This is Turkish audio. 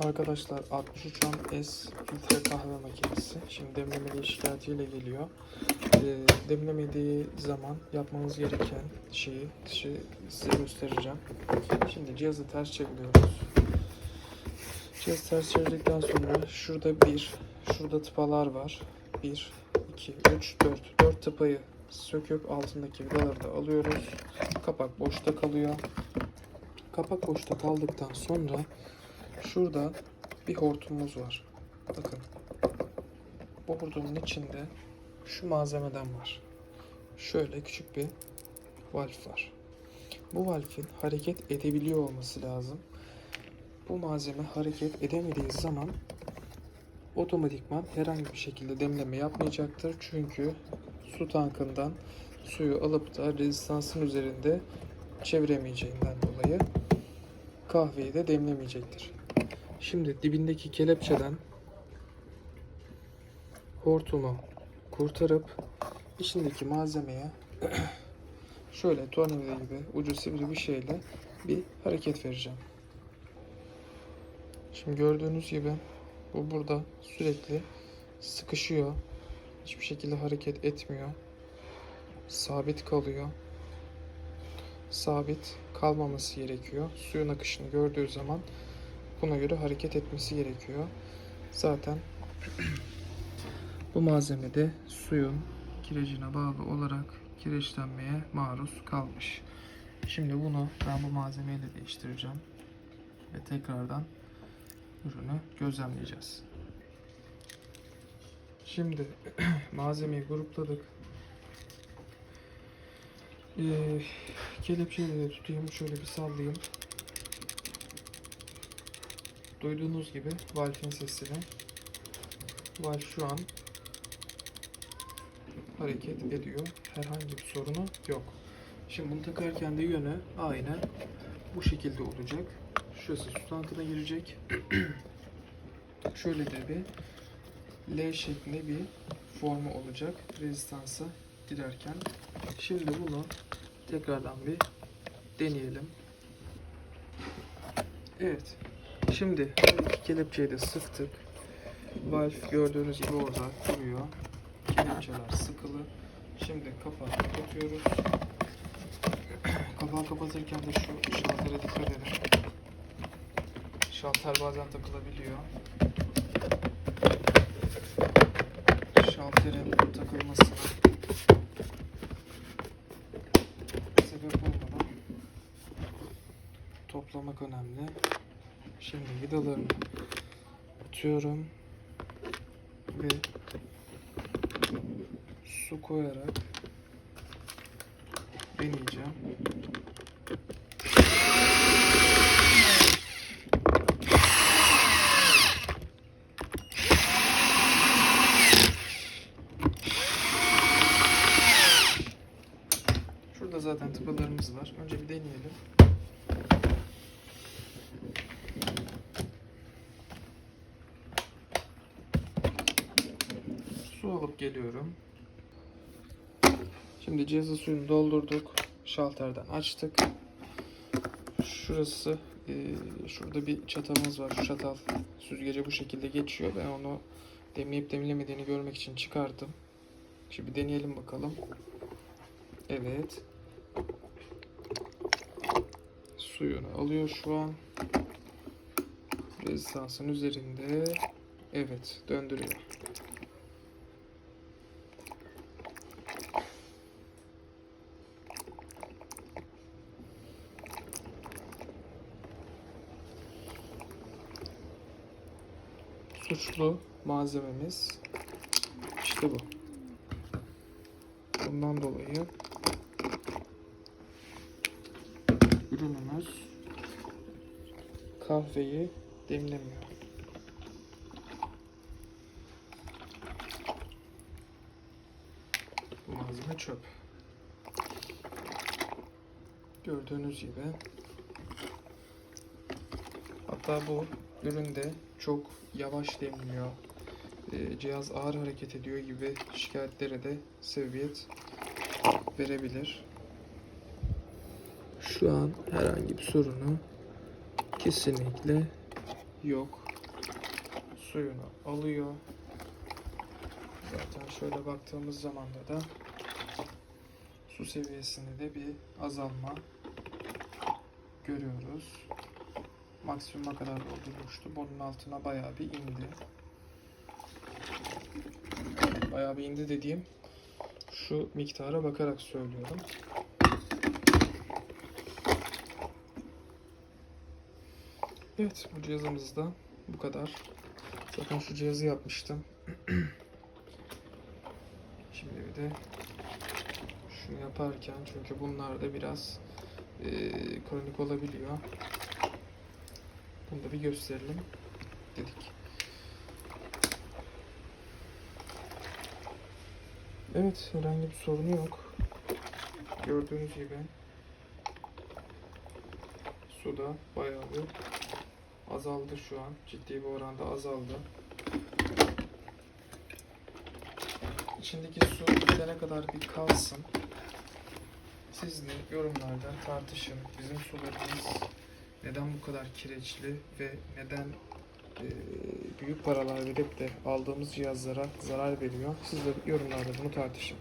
Arkadaşlar 6310 S filtre kahve makinesi. Şimdi demlemeli şikayetiyle geliyor. Ee, demlemediği zaman yapmanız gereken şeyi şey, size göstereceğim. Şimdi cihazı ters çeviriyoruz. Cihazı ters çevirdikten sonra şurada bir, şurada tıpalar var. 1, 2, 3, 4. 4 tıpayı söküp altındaki vidaları da alıyoruz. Kapak boşta kalıyor. Kapak boşta kaldıktan sonra şurada bir hortumumuz var. Bakın. Bu hortumun içinde şu malzemeden var. Şöyle küçük bir valf var. Bu valfin hareket edebiliyor olması lazım. Bu malzeme hareket edemediği zaman otomatikman herhangi bir şekilde demleme yapmayacaktır. Çünkü su tankından suyu alıp da rezistansın üzerinde çeviremeyeceğinden dolayı kahveyi de demlemeyecektir. Şimdi dibindeki kelepçeden hortumu kurtarıp içindeki malzemeye şöyle tornavida gibi ucu sivri bir şeyle bir hareket vereceğim. Şimdi gördüğünüz gibi bu burada sürekli sıkışıyor. Hiçbir şekilde hareket etmiyor. Sabit kalıyor. Sabit kalmaması gerekiyor. Suyun akışını gördüğü zaman buna göre hareket etmesi gerekiyor. Zaten bu malzemede suyun kirecine bağlı olarak kireçlenmeye maruz kalmış. Şimdi bunu ben bu malzemeyle değiştireceğim. Ve tekrardan ürünü gözlemleyeceğiz. Şimdi malzemeyi grupladık. Ee, kelepçeyle de tutayım. Şöyle bir sallayayım. Duyduğunuz gibi valfin sesini. Valf şu an hareket ediyor. Herhangi bir sorunu yok. Şimdi bunu takarken de yönü aynen bu şekilde olacak. Şurası su tankına girecek. Şöyle de bir L şeklinde bir formu olacak rezistansa girerken. Şimdi bunu tekrardan bir deneyelim. Evet. Şimdi iki kelepçeyi de sıktık. Valve gördüğünüz gibi orada duruyor. Kelepçeler sıkılı. Şimdi kapağı kapatıyoruz. Kapağı kapatırken de şu şaltere dikkat edin. Şalter bazen takılabiliyor. Şalterin Şimdi vidalarını atıyorum ve su koyarak deneyeceğim. Şurada zaten tıpalarımız var. Önce bir deneyelim. Su alıp geliyorum. Şimdi cihazı suyunu doldurduk. Şalterden açtık. Şurası eee, şurada bir çatalımız var. Şu çatal süzgece bu şekilde geçiyor. Ben onu demleyip demlemediğini görmek için çıkardım. Şimdi deneyelim bakalım. Evet. Suyunu alıyor şu an. Rezistansın üzerinde. Evet, döndürüyor. Suçlu malzememiz işte bu. Bundan dolayı ürünümüz kahveyi demlemiyor. Malzeme çöp. Gördüğünüz gibi hatta bu üründe çok yavaş demliyor. Ee, cihaz ağır hareket ediyor gibi şikayetlere de sebebiyet verebilir. Şu an herhangi bir sorunu kesinlikle yok. suyunu alıyor. Zaten şöyle baktığımız zaman da su seviyesinde de bir azalma görüyoruz. Maksimuma kadar doldurmuştu. Bunun altına bayağı bir indi. Bayağı bir indi dediğim şu miktara bakarak söylüyorum. Evet bu cihazımız da bu kadar. Zaten şu cihazı yapmıştım. Şimdi bir de şunu yaparken çünkü bunlar da biraz e, kronik olabiliyor. Bunu da bir gösterelim dedik. Evet herhangi bir sorunu yok. Gördüğünüz gibi su da bayağı bir azaldı şu an. Ciddi bir oranda azaldı. İçindeki su bitene kadar bir kalsın. Siz de yorumlarda tartışın. Bizim sularımız neden bu kadar kireçli ve neden büyük paralar verip de aldığımız cihazlara zarar veriyor. Siz de yorumlarda bunu tartışın.